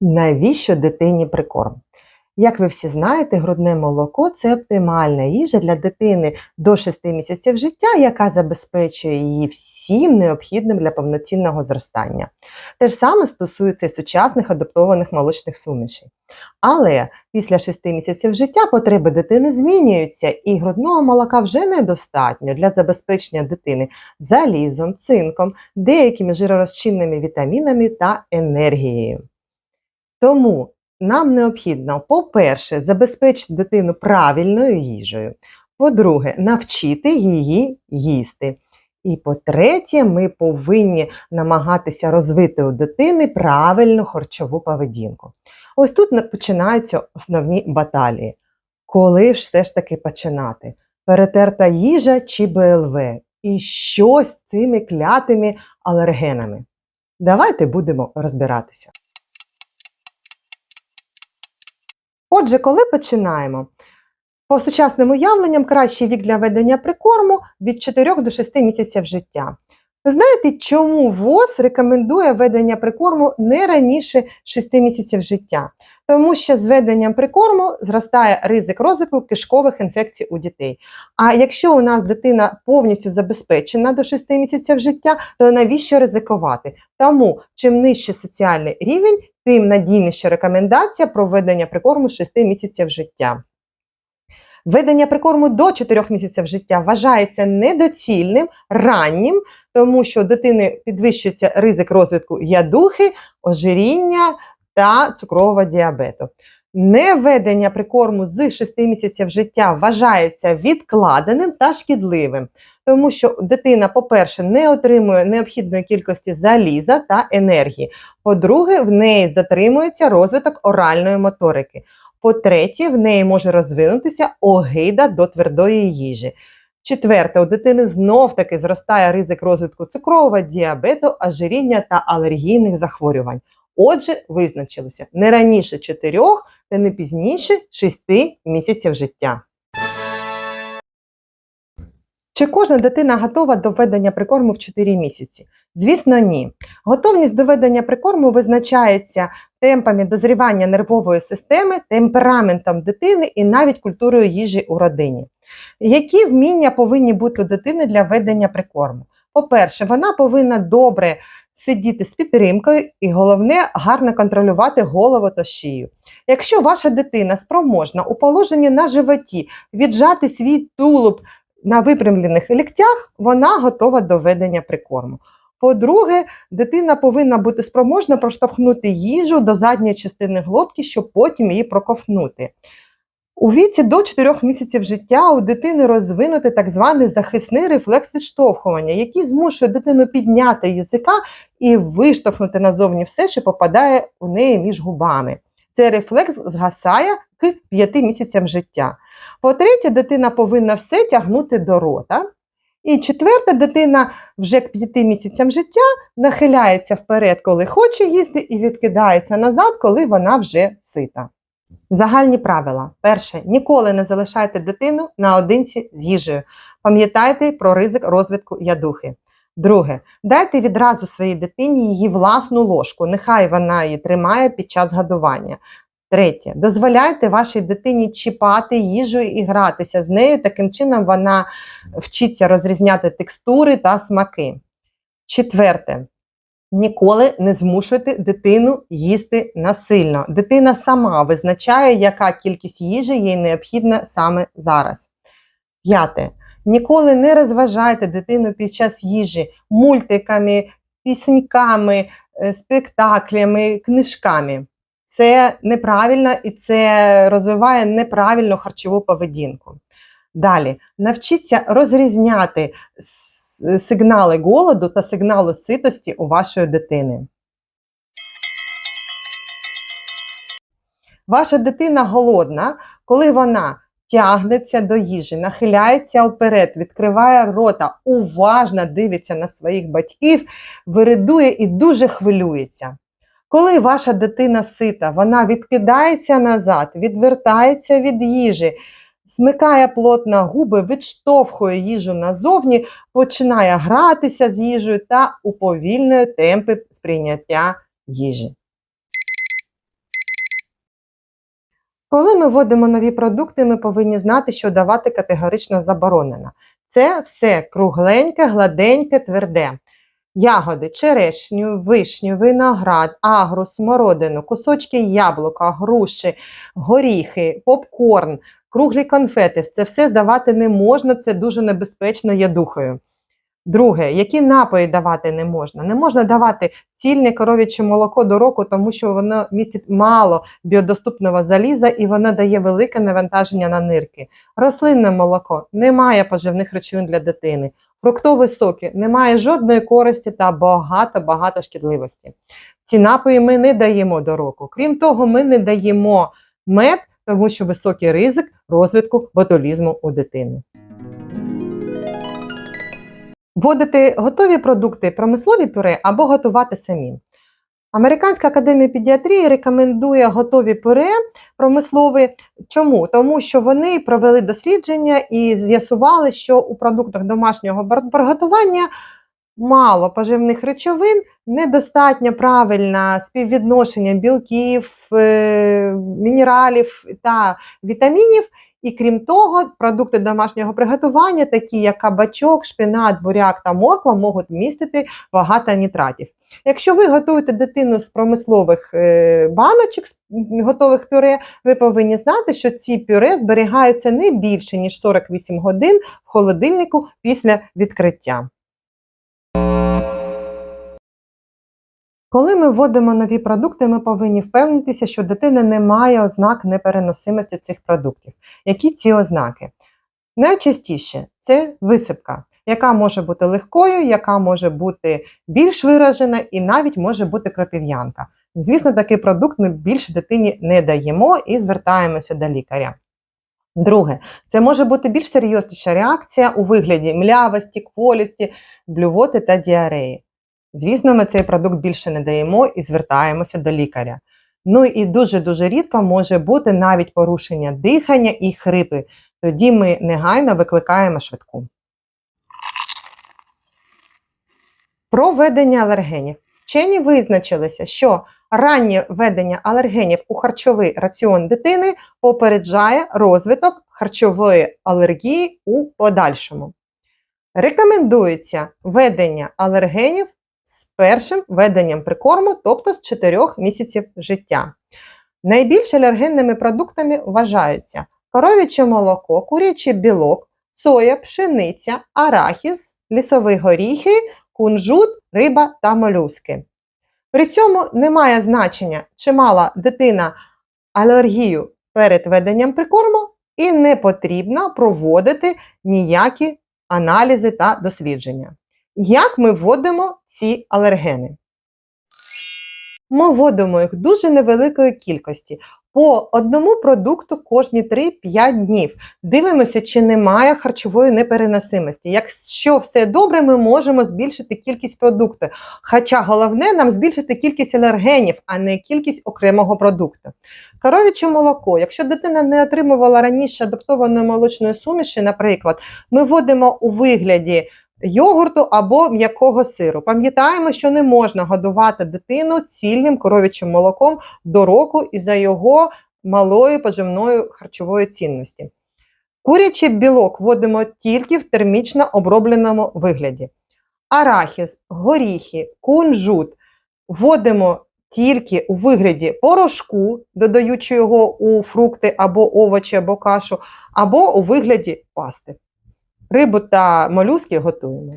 Навіщо дитині прикорм? Як ви всі знаєте, грудне молоко це оптимальна їжа для дитини до 6 місяців життя, яка забезпечує її всім необхідним для повноцінного зростання. Те ж саме стосується і сучасних адаптованих молочних сумішей. Але після 6 місяців життя потреби дитини змінюються, і грудного молока вже недостатньо для забезпечення дитини залізом, цинком, деякими жиророзчинними вітамінами та енергією. Тому нам необхідно, по-перше, забезпечити дитину правильною їжею. По-друге, навчити її їсти. І по-третє, ми повинні намагатися розвити у дитини правильну харчову поведінку. Ось тут починаються основні баталії. Коли ж все ж таки починати? Перетерта їжа чи БЛВ? І що з цими клятими алергенами? Давайте будемо розбиратися. Отже, коли починаємо? По сучасним уявленням, кращий вік для ведення прикорму від 4 до 6 місяців життя. Знаєте, чому ВОЗ рекомендує ведення прикорму не раніше 6 місяців життя? Тому що з веденням прикорму зростає ризик розвитку кишкових інфекцій у дітей. А якщо у нас дитина повністю забезпечена до 6 місяців життя, то навіщо ризикувати? Тому чим нижче соціальний рівень, тим надійніша рекомендація про введення прикорму з 6 місяців життя. Введення прикорму до 4 місяців життя вважається недоцільним, раннім, тому що у дитини підвищується ризик розвитку ядухи, ожиріння та цукрового діабету. Невведення прикорму з 6 місяців життя вважається відкладеним та шкідливим, тому що дитина, по-перше, не отримує необхідної кількості заліза та енергії. По-друге, в неї затримується розвиток оральної моторики. По-третє, в неї може розвинутися огида до твердої їжі. Четверте, у дитини знов-таки зростає ризик розвитку цукрового діабету, ожиріння та алергійних захворювань. Отже, визначилися не раніше 4 та не пізніше 6 місяців життя. Чи кожна дитина готова до введення прикорму в 4 місяці? Звісно, ні. Готовність до ведення прикорму визначається темпами дозрівання нервової системи, темпераментом дитини і навіть культурою їжі у родині. Які вміння повинні бути у дитини для ведення прикорму? По-перше, вона повинна добре сидіти з підтримкою і головне гарно контролювати голову та шию. Якщо ваша дитина спроможна у положенні на животі віджати свій тулуб на випрямлених ліктях, вона готова до ведення прикорму. По-друге, дитина повинна бути спроможна проштовхнути їжу до задньої частини глотки, щоб потім її проковтнути. У віці до 4 місяців життя у дитини розвинути так званий захисний рефлекс відштовхування, який змушує дитину підняти язика і виштовхнути назовні все, що попадає у неї між губами. Цей рефлекс згасає к 5 місяцям життя. По-третє, дитина повинна все тягнути до рота. І четверта, дитина вже к 5 місяцям життя нахиляється вперед, коли хоче їсти, і відкидається назад, коли вона вже сита. Загальні правила. Перше, ніколи не залишайте дитину наодинці з їжею. Пам'ятайте про ризик розвитку ядухи. Друге, дайте відразу своїй дитині її власну ложку. Нехай вона її тримає під час годування. Третє, дозволяйте вашій дитині чіпати їжу і гратися з нею. Таким чином вона вчиться розрізняти текстури та смаки. Четверте, ніколи не змушуйте дитину їсти насильно. Дитина сама визначає, яка кількість їжі їй необхідна саме зараз. П'яте. Ніколи не розважайте дитину під час їжі мультиками, пісеньками, е, спектаклями, книжками. Це неправильно і це розвиває неправильну харчову поведінку. Далі, навчіться розрізняти сигнали голоду та сигнали ситості у вашої дитини. Ваша дитина голодна, коли вона тягнеться до їжі, нахиляється вперед, відкриває рота, уважно дивиться на своїх батьків, виридує і дуже хвилюється. Коли ваша дитина сита, вона відкидається назад, відвертається від їжі, смикає плотно губи, відштовхує їжу назовні, починає гратися з їжею та уповільнює темпи сприйняття їжі. Коли ми вводимо нові продукти, ми повинні знати, що давати категорично заборонено. Це все кругленьке, гладеньке, тверде. Ягоди, черешню, вишню, виноград, агру, смородину, кусочки яблука, груші, горіхи, попкорн, круглі конфети. Це все давати не можна, це дуже небезпечно є духою. Друге, які напої давати не можна? Не можна давати цільне коров'яче молоко до року, тому що воно містить мало біодоступного заліза і воно дає велике навантаження на нирки. Рослинне молоко не має поживних речовин для дитини. Фруктові соки немає жодної користі та багато-багато шкідливості. Ці напої ми не даємо до року. Крім того, ми не даємо мед, тому що високий ризик розвитку ботулізму у дитини. Вводити готові продукти, промислові пюре або готувати самі. Американська академія педіатрії рекомендує готові пюре промислові. Чому? Тому що вони провели дослідження і з'ясували, що у продуктах домашнього приготування мало поживних речовин, недостатньо правильне співвідношення білків, е, мінералів та вітамінів. І крім того, продукти домашнього приготування, такі як кабачок, шпинат, буряк та морква, можуть містити багато нітратів. Якщо ви готуєте дитину з промислових е, баночок, з готових пюре, ви повинні знати, що ці пюре зберігаються не більше, ніж 48 годин в холодильнику після відкриття. Коли ми вводимо нові продукти, ми повинні впевнитися, що дитина не має ознак непереносимості цих продуктів. Які ці ознаки? Найчастіше це висипка, яка може бути легкою, яка може бути більш виражена і навіть може бути кропів'янка. Звісно, такий продукт ми більше дитині не даємо і звертаємося до лікаря. Друге, це може бути більш серйозніша реакція у вигляді млявості, кволісті, блювоти та діареї. Звісно, ми цей продукт більше не даємо і звертаємося до лікаря. Ну і дуже-дуже рідко може бути навіть порушення дихання і хрипи. Тоді ми негайно викликаємо швидку. Про введення алергенів. Вчені визначилися, що раннє введення алергенів у харчовий раціон дитини попереджає розвиток харчової алергії у подальшому. Рекомендується введення алергенів з першим введенням прикорму, тобто з 4 місяців життя. Найбільш алергенними продуктами вважаються коров'яче молоко, курячий білок, соя, пшениця, арахіс, лісові горіхи, кунжут, риба та молюски. При цьому немає значення, чи мала дитина алергію перед введенням прикорму, і не потрібно проводити ніякі аналізи та дослідження. Як ми вводимо ці алергени? Ми вводимо їх дуже невеликої кількості. По одному продукту кожні 3-5 днів. Дивимося, чи немає харчової непереносимості. Якщо все добре, ми можемо збільшити кількість продукту. Хоча головне нам збільшити кількість алергенів, а не кількість окремого продукту. Коров'яче молоко. Якщо дитина не отримувала раніше адаптованої молочної суміші, наприклад, ми вводимо у вигляді йогурту або м'якого сиру. Пам'ятаємо, що не можна годувати дитину цільним коров'ячим молоком до року із-за його малої поживної харчової цінності. Курячий білок вводимо тільки в термічно обробленому вигляді. Арахіс, горіхи, кунжут вводимо тільки у вигляді порошку, додаючи його у фрукти або овочі, або кашу, або у вигляді пасти. Рибу та молюски готуємо.